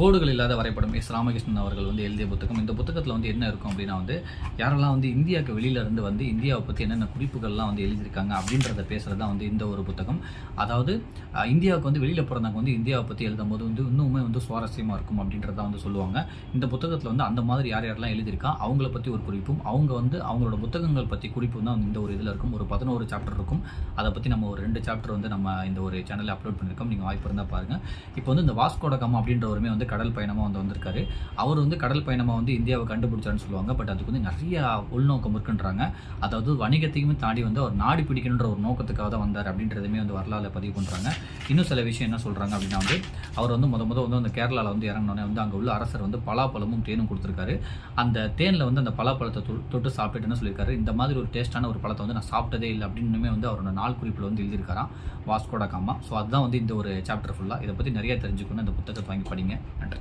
கோடுகள் இல்லாத வரைபடம். எஸ் ராமகிருஷ்ணன் அவர்கள் வந்து எழுதிய புத்தகம். இந்த புத்தகத்தில் வந்து என்ன இருக்கும் அப்படின்னா வந்து யாரெல்லாம் வந்து இந்தியாவுக்கு வெளியில இருந்து வந்து இந்தியாவை பற்றி என்னென்ன குறிப்புகள்லாம் வந்து எழுதியிருக்காங்க அப்படின்றத பேசுகிறது தான் வந்து இந்த ஒரு புத்தகம். அதாவது இந்தியாவுக்கு வந்து வெளியில் பிறந்தவங்க வந்து இந்தியாவை பற்றி எழுதும் போது வந்து இன்னுமே வந்து சுவாரஸ்யமாக இருக்கும் அப்படின்றத வந்து சொல்லுவாங்க. இந்த புத்தகத்தில் வந்து அந்த மாதிரி யார் யாரெல்லாம் எழுதியிருக்கா அவங்கள பற்றி ஒரு குறிப்பும் அவங்க வந்து அவங்களோட புத்தகங்கள் பற்றி குறிப்பும் தான் இந்த ஒரு இதில் இருக்கும். ஒரு பதினோரு சாப்டர் இருக்கும். அதை பற்றி நம்ம ஒரு ரெண்டு சாப்டர் வந்து நம்ம இந்த ஒரு சேனலில் அப்லோட் பண்ணியிருக்கோம். நீங்கள் வாய்ப்பு இருந்தால் பாருங்கள் இப்போ வந்து இந்த வாஸ்கோடகம் அப்படின்றவருமே வந்து கடல் பயணமாக வந்து வந்திருக்காரு. அவர் வந்து கடல் பயணமாக வந்து இந்தியாவை கண்டுபிடிச்சாருன்னு சொல்லுவாங்க. பட் அதுக்கு வந்து நிறைய உள்நோக்கம் இருக்குன்றாங்க. அதாவது வணிகத்தையுமே தாண்டி வந்து அவர் நாடி பிடிக்கணுன்ற ஒரு நோக்கத்துக்காக தான் வந்தார் அப்படின்றதுமே வந்து வரலாறு பதிவு பண்ணுறாங்க இன்னும் சில விஷயம் என்ன சொல்கிறாங்க அப்படின்னா வந்து அவர் வந்து முத முத வந்து அந்த கேரளாவில் வந்து இறங்கினோடனே வந்து அங்கே உள்ள அரசர் வந்து பலாப்பழமும் தேனும் கொடுத்துருக்காரு. அந்த தேனில் வந்து அந்த பலாப்பழத்தை தொ- தொட்டு சாப்பிட்டுட்டு சொல்லியிருக்காரு. இந்த மாதிரி ஒரு டேஸ்ட்டான ஒரு பழத்தை வந்து நான் சாப்பிட்டதே இல்லை அப்படின்னுமே வந்து அவரோட நாள் குறிப்பில் வந்து எழுதியிருக்காராம் வாஸ்கோட காமா. ஸோ அதுதான் வந்து இந்த ஒரு சாப்டர் ஃபுல்லாக இதை பற்றி நிறைய தெரிஞ்சுக்கணும் இந்த புத்தகத்தை வாங்கி படிங்க. நன்றி.